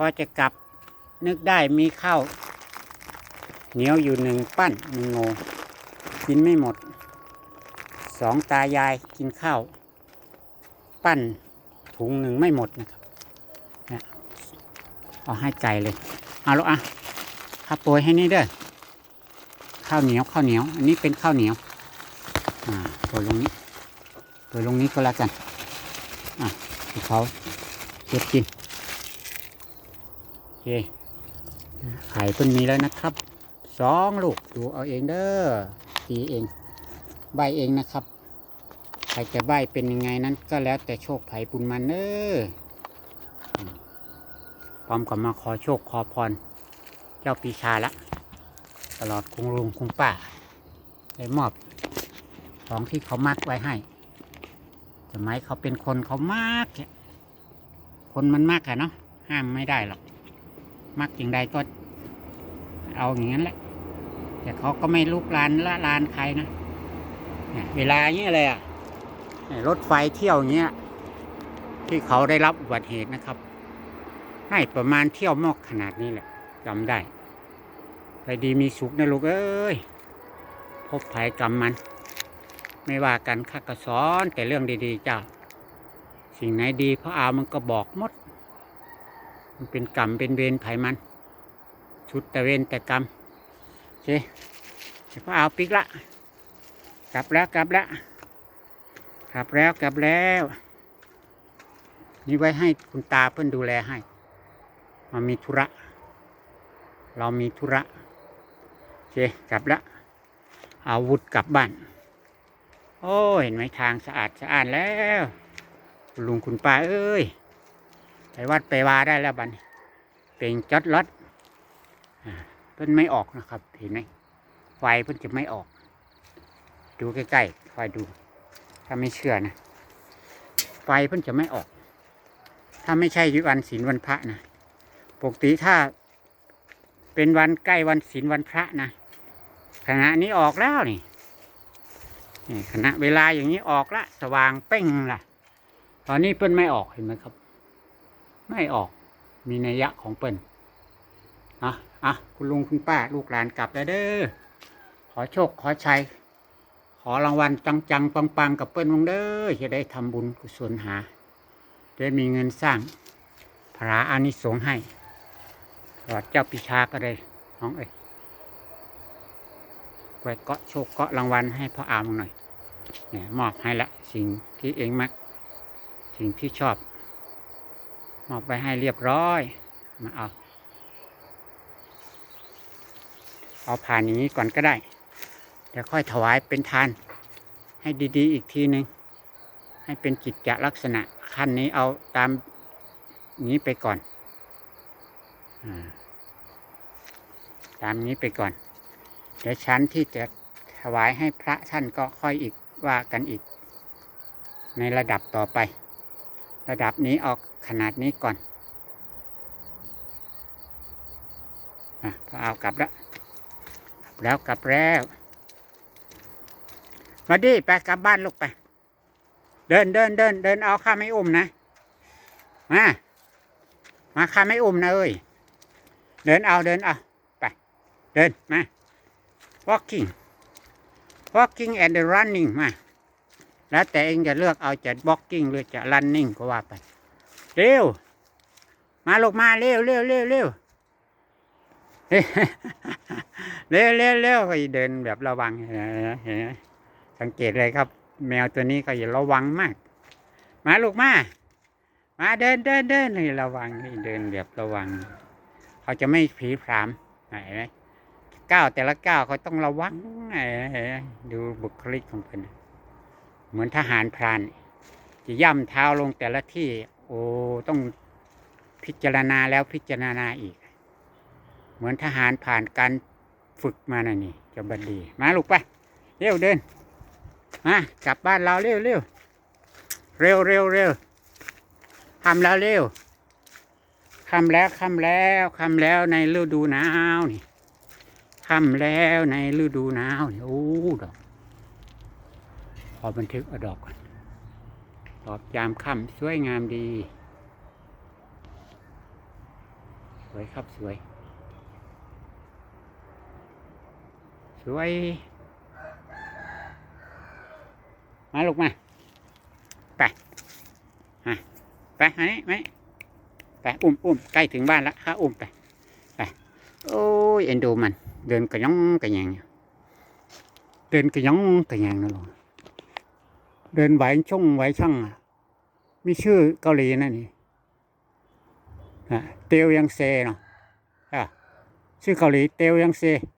พอจะกลับนึกได้มีข้าวเหนียวอยู่หนึ่งปั้นหนึ่งโงกินไม่หมด สองตายายกินข้าว ปั้นถุงหนึ่งไม่หมดนะครับเนี่ยเอาให้ไก่เลย เอาลูกอะข้าวโปรยให้นี่เด้อข้าวเหนียวข้าวเหนียว อันนี้เป็นข้าวเหนียวอ่าโปรยลงนี้โปรยลงนี้ก็แล้วกันอะเขาเก็บกิน ไข่เพิ่นมีแล้วนะครับสองลูกดูเอาเองเด้อตีเอง ใบเองนะครับใครจะใบเป็นยังไงนั้นก็แล้วแต่โชคไผ่บุญมันเด้อพร้อมกับมาขอโชคขอพร เจ้าปีชาละตลอดคุงลุงคุงป้าได้มอบของที่เขามักไว้ให้สมัยเขาเป็นคนเขามาก คนมันมากอะเนาะห้ามไม่ได้หรอก มักอย่างใดก็เอาอย่างนั้นแหละ แต่เขาก็ไม่ลุกลานละลานใครนะเนี่ยเวลาเนี้ยเลยอะเนี่ยรถไฟเที่ยวเงี้ย ที่เขาได้รับอุบัติเหตุนะครับ ให้ประมาณเที่ยวมอกขนาดนี้แหละจำได้ไปดีมีสุขนะลูกเอ้ยพบภัยกรรมมัน ไม่ว่ากันข้าก็สอนแต่เรื่องดีๆเจ้า สิ่งไหนดีพระอามันก็บอกหมด มันเป็นกรรมเป็นเวรไผมัน ชุดแต่เวรแต่กรรมโอเคเดี๋ยวพระอาปิกละ กลับแล้วกลับแล้วกลับแล้วกลับแล้ว นี่ไว้ให้คุณตาเพื่อนดูแลให้มามีธุระ เรามีธุระโอเคกลับแล้วเอาวุธกลับบ้าน โอ้เห็นไหมทางสะอาดสะอาดแล้ว ลุงคุณป้าเอ้ย วัดไปวาได้แล้วบันเป็นจอดรถเพิ่นไม่ออกนะครับ เห็นไหมไฟเพิ่นจะไม่ออก ดูใกล้ๆคอยดู ถ้าไม่เชื่อนะ ไฟเพิ่นจะไม่ออก ถ้าไม่ใช่วันศีลวันพระนะปกติถ้าเป็นวันใกล้วันศีลวันพระนะขณะนี้ออกแล้วนี่นี่ขณะเวลาอย่างนี้ออกละ สว่างเป้งละตอนนี้เปิ้นไม่ออกเห็นไหมครับ ไม่ออกมีนัยยะของเปิ้นอะอะคุณลุงคุณป้าลูกหลานกลับแล้วเด้อขอโชคขอชัยขอรางวัลจังๆปังๆ กับเปิ้นวงเด้อจะได้ทำบุญกุศลหาได้มีเงินสร้างพระอานิสงส์ให้ตลอดเจ้าปิชาก็ได้น้องเอ้ยไว้เกาะโชคเกาะรางวัลให้พ่ออามหน่อยเนี่ยมอบให้ละสิ่งที่เองมัก สิ่งที่ชอบ มอบไปให้เรียบร้อย มาเอา เอาผ่านอย่างนี้ก่อนก็ได้ เดี๋ยวค่อยถวายเป็นทาน ให้ดีๆ อีกทีหนึ่งให้เป็นจิตจะลักษณะขั้นนี้เอาตามนี้ไปก่อนอตามนี้ไปก่อน เดี๋ยวชั้นที่จะถวายให้พระท่านก็ค่อยอีกว่ากันอีก ในระดับต่อไป ระดับนี้ออก ขนาดนี้ก่อนอะพอเอากลับแล้วกลับแล้วกลับแล้วมาดิไปกลับบ้านลูกไป เดินเดินเดินเดินเอาข้าไม่อุ้มนะ มามาข้าไม่อุ้มนะเอ้ยเดินเอาเดินเอาไป เดินมา walking walking and running มาแล้วแต่เองจะเลือกเอาจะ walking หรือจะ running ก็ว่าไป เร็ว มาลงมาเร็วเร็วเร็วเร็วเร็วเร็วเร็วก็เดินแบบระวังเห็นสังเกตเลยครับ แมวตัวนี้ก็อย่าระวังมาก มาลูกมา มาเดินเดินเดินให้ระวังให้เดินแบบระวัง เขาจะไม่ผีพรามเห็นไหมก้าวแต่ละก้าวเขาต้องระวังดูบุคลิกของเพิ่นเหมือนทหารพรานจะย่ำเท้าลงแต่ละที่ โอ้ต้องพิจารณาแล้วพิจารณาอีก เหมือนทหารผ่านการฝึกมานะนี่จะบันดี มาลูกไป เร็วเดิน มากลับบ้านเราเร็วเร็วเร็วเร็วเร็วทำแล้วเร็วคำแล้วคำแล้วคำแล้วในฤดูหนาวนี่คำแล้วในฤดูหนาวนี่โอ้ดอกขอบันทึกอดอกก่อน อกยามค่ำสวยงามดี สวยครับสวย สวย มาลูกมา ไปฮะไปอันนี้ไหมไปอุ้มอุ้มใกล้ถึงบ้านแล้วข้าอุ้มไป ไป โอ้ยเอ็นดูมัน เดินกระยองกระแยงเดินกระยองกระแยงนะลูกเดินไหวช่องไหวช่างอะ มีชื่อเกาหลีนั่นนี่เตียวยังเซเนาะอะชื่อเกาหลีเตียวยังเซ